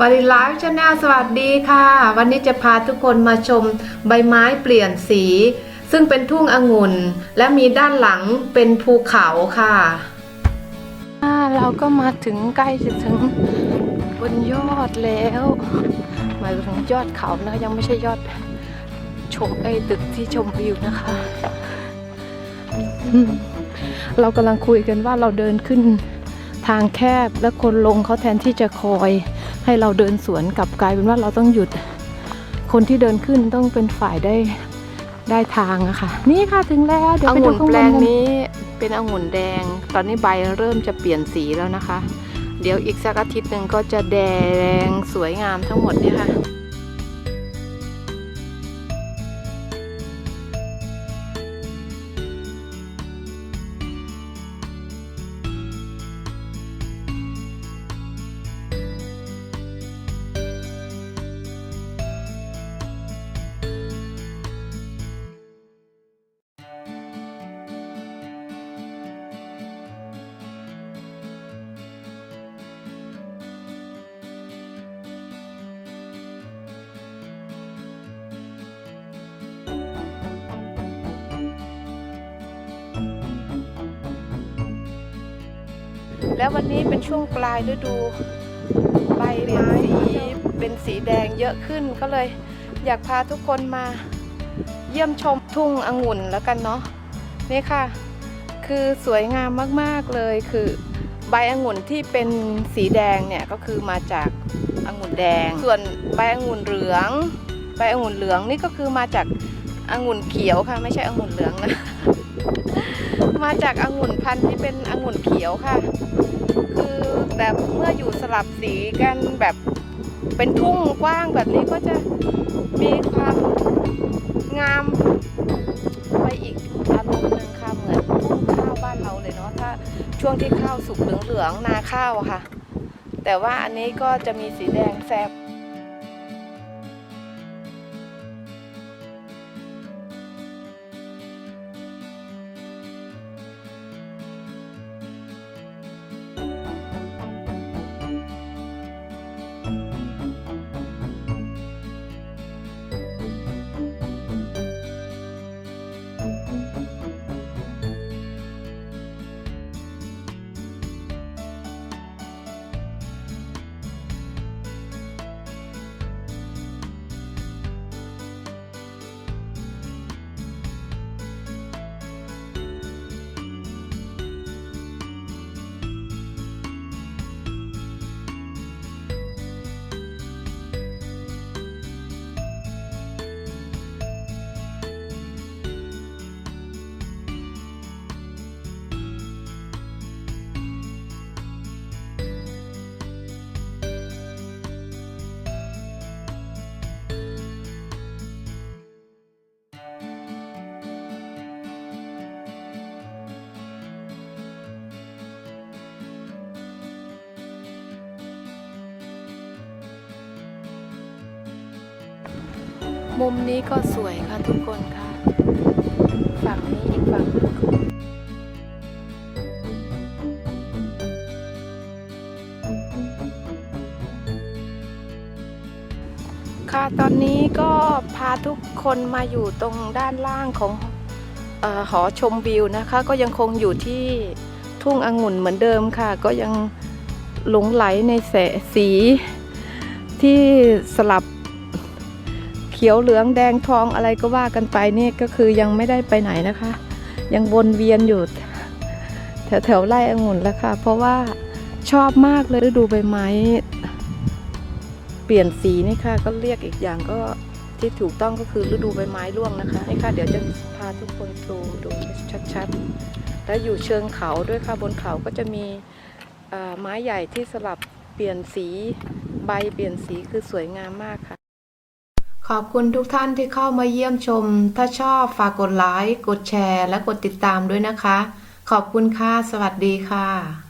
บริไลฟ์ชาแนลสวัสดีค่ะ วันนี้จะพาทุกคนมาชมใบไม้เปลี่ยนสี ซึ่งเป็นทุ่งองุ่น และมีด้านหลังเป็นภูเขาค่ะ เราก็มาถึงใกล้จะถึงบนยอดแล้วหมายถึงยอดเขานะยังไม่ใช่ยอดชมไอ้ตึกที่ชมวิวนะคะ เรากำลังคุยกันว่าเราเดินขึ้นทางแคบและคนลงเขาแทนที่จะคอย ให้เราเดินสวนกลับกลายเป็นว่าเราต้องหยุด คนที่เดินขึ้นต้องเป็นฝ่ายได้ได้ทางอะค่ะ นี่ค่ะถึงแล้วเดี๋ยวอไปดูงุ่นข้างแปบลนงกันนี้เป็นองุ่นแดง ตอนนี้ใบเริ่มจะเปลี่ยนสีแล้วนะคะ เดี๋ยวอีกสักอาทิตย์หนึ่งก็จะแดงสวยงามทั้งหมดเนี่ยค่ะ แล้ววันนี้เป็นช่วงปลายฤดู ใบไม้สีเป็นสีแดงเยอะขึ้นก็เลยอยากพาทุกคนมาเยี่ยมชมทุ่งองุ่นแล้วกันเนาะนี่ค่ะ คือสวยงามมากๆเลยคือใบองุ่นที่เป็นสีแดงเนี่ยก็คือมาจากองุ่นแดง ส่วนใบองุ่นเหลือง ใบองุ่นเหลืองนี่ก็คือมาจากองุ่นเขียวค่ะ ไม่ใช่องุ่นเหลืองนะ มาจากองุ่นพันธุ์ที่เป็นองุ่นเขียวค่ะ คือแบบเมื่ออยู่สลับสีกันแบบเป็นทุ่งกว้างแบบนี้ก็จะมีความงามไปอีกอารมณ์หนึ่งค่ะเหมือนทุ่งข้าวบ้านเราเลยเนาะถ้าช่วงที่ข้าวสุกเหลืองๆนาข้าวอะค่ะ แต่ว่าอันนี้ก็จะมีสีแดงแซบ มุมนี้ก็สวยค่ะทุกคนค่ะ ฝั่งนี้อีกฝั่งค่ะตอนนี้ก็พาทุกคนมาอยู่ตรงด้านล่างของออหอชมวิวนะคะ ก็ยังคงอยู่ที่ทุ่งองุ่นเหมือนเดิมค่ะ ก็ยังหลงไหลในแสสีที่สลับ ขียวเหลืองแดงทองอะไรก็ว่ากันไปนี่ก็คือยังไม่ได้ไปไหนนะคะ ยังวนเวียนอยู่แถวแถวๆไร่องุ่นแล้วค่ะ เพราะว่าชอบมากเลยฤดูใบไม้ เปลี่ยนสีนี่ค่ะ ก็เรียกอีกอย่างก็ที่ถูกต้องก็คือฤดูใบไม้ร่วงนะคะนี่ค่ะเดี๋ยวจะพาทุกคนดูดูชัดๆ แล้วอยู่เชิงเขาด้วยค่ะบนเขาก็จะมีไม้ใหญ่ที่สลับเปลี่ยนสีใบเปลี่ยนสีคือสวยงามมากค่ะ ขอบคุณทุกท่านที่เข้ามาเยี่ยมชม ถ้าชอบฝากกดไลค์ กดแชร์ และกดติดตามด้วยนะคะ ขอบคุณค่ะ สวัสดีค่ะ